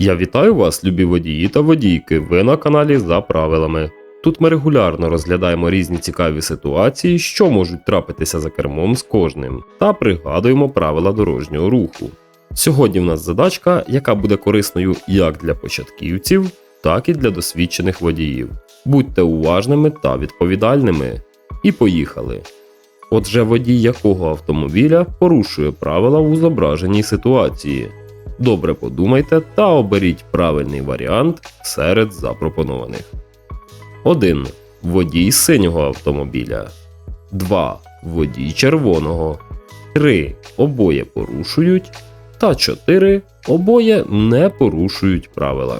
Я вітаю вас, любі водії та водійки. Ви на каналі за правилами. Тут ми регулярно розглядаємо різні цікаві ситуації, що можуть трапитися за кермом з кожним, та пригадуємо правила дорожнього руху. Сьогодні в нас задачка, яка буде корисною як для початківців, так і для досвідчених водіїв. Будьте уважними та відповідальними. І поїхали. Отже, водій якого автомобіля порушує правила у зображеній ситуації. Добре подумайте та оберіть правильний варіант серед запропонованих. 1. Водій синього автомобіля. 2. Водій червоного. 3. Обоє порушують. Та 4. Обоє не порушують правила.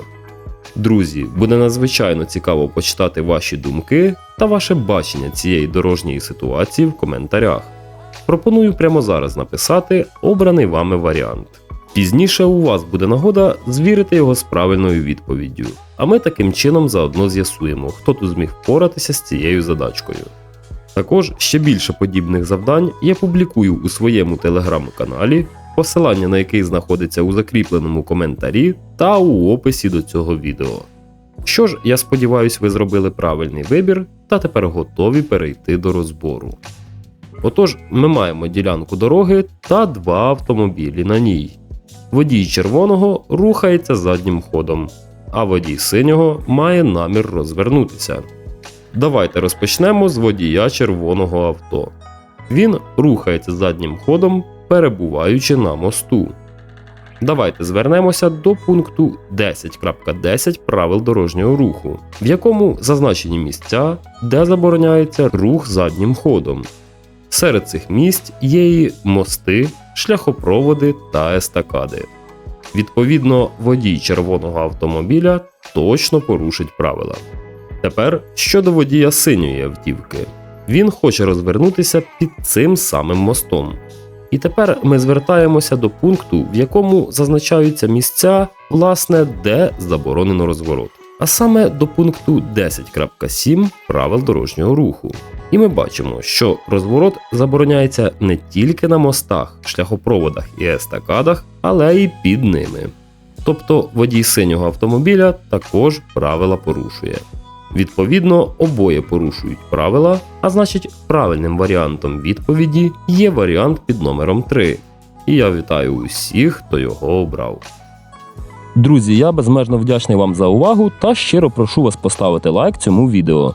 Друзі, буде надзвичайно цікаво почитати ваші думки та ваше бачення цієї дорожньої ситуації в коментарях. Пропоную прямо зараз написати обраний вами варіант. Пізніше у вас буде нагода звірити його з правильною відповіддю, а ми таким чином заодно з'ясуємо, хто тут зміг впоратися з цією задачкою. Також ще більше подібних завдань я публікую у своєму телеграм-каналі, посилання на який знаходиться у закріпленому коментарі та у описі до цього відео. Що ж, я сподіваюся, ви зробили правильний вибір та тепер готові перейти до розбору. Отож, ми маємо ділянку дороги та два автомобілі на ній. Водій червоного рухається заднім ходом, а водій синього має намір розвернутися. Давайте розпочнемо з водія червоного авто. Він рухається заднім ходом, перебуваючи на мосту. Давайте звернемося до пункту 10.10 правил дорожнього руху, в якому зазначені місця, де забороняється рух заднім ходом. Серед цих місць є і мости, шляхопроводи та естакади. Відповідно, водій червоного автомобіля точно порушить правила. Тепер щодо водія синьої автівки. Він хоче розвернутися під цим самим мостом. І тепер ми звертаємося до пункту, в якому зазначаються місця, власне, де заборонено розворот. А саме до пункту 10.7 правил дорожнього руху. І ми бачимо, що розворот забороняється не тільки на мостах, шляхопроводах і естакадах, але й під ними. Тобто водій синього автомобіля також правила порушує. Відповідно, обоє порушують правила, а значить, правильним варіантом відповіді є варіант під номером 3. І я вітаю усіх, хто його обрав. Друзі, я безмежно вдячний вам за увагу та щиро прошу вас поставити лайк цьому відео.